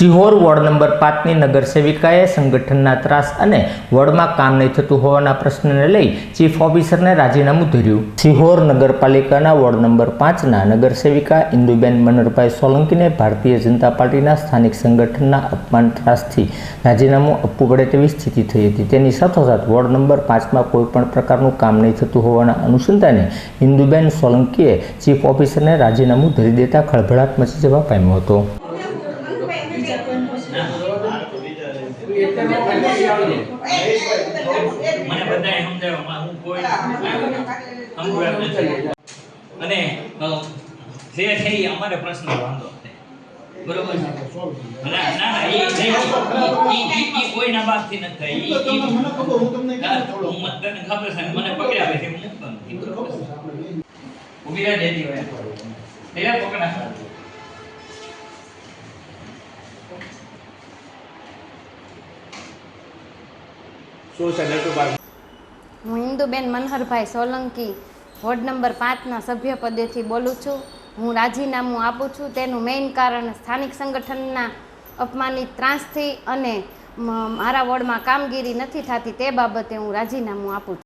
Sihor ward number પાંચની નગર સેવિકાએ સંગઠનના ત્રાસ અને વોર્ડમાં કામ નહીં થતું હોવાના પ્રશ્નને લઈ ચીફ ઓફિસરને રાજીનામું ધર્યું. સિહોર નગરપાલિકાના વોર્ડ નંબર પાંચના નગર સેવિકા ઇન્દુબેન મનરભાઈ સોલંકીને ભારતીય જનતા પાર્ટીના સ્થાનિક સંગઠનના અપમાન ત્રાસથી રાજીનામું આપવું પડે તેવી સ્થિતિ થઈ હતી. તેની સાથોસાથ વોર્ડ નંબર પાંચમાં કોઈપણ પ્રકારનું કામ નહીં થતું હોવાના અનુસંધાને ઇન્દુબેન સોલંકીએ ચીફ ઓફિસરને રાજીનામું ધરી દેતા ખળભળાટ મચી જવા પામ્યો હતો. મને બધાએ સમજાવ્યું હું કોઈ સમજાવ્યું નથી. અને જે છે એ અમારે પ્રશ્ન વાંધો બરોબર છે? ના ના ના, ઈ- ઈ- ઈ- ઈ- ઈ કોઈના બાપથી નથી થઈ. ઈ- ઈ- ના, હું મતદારને ખબર છે મને પકડ્યા પછી હું મુક્ત નથી. બરોબર છે? રહે દેતી હોય એટલે પકડા છે હું ઇન્દુબેન મનહરભાઈ સોલંકી, વોર્ડ નંબર પાંચના સભ્ય પદેથી બોલું છું. હું રાજીનામું આપું છું. તેનું મેઇન કારણ સ્થાનિક સંગઠનના અપમાનિત ત્રાસથી અને મારા વોર્ડમાં કામગીરી નથી થતી તે બાબતે હું રાજીનામું આપું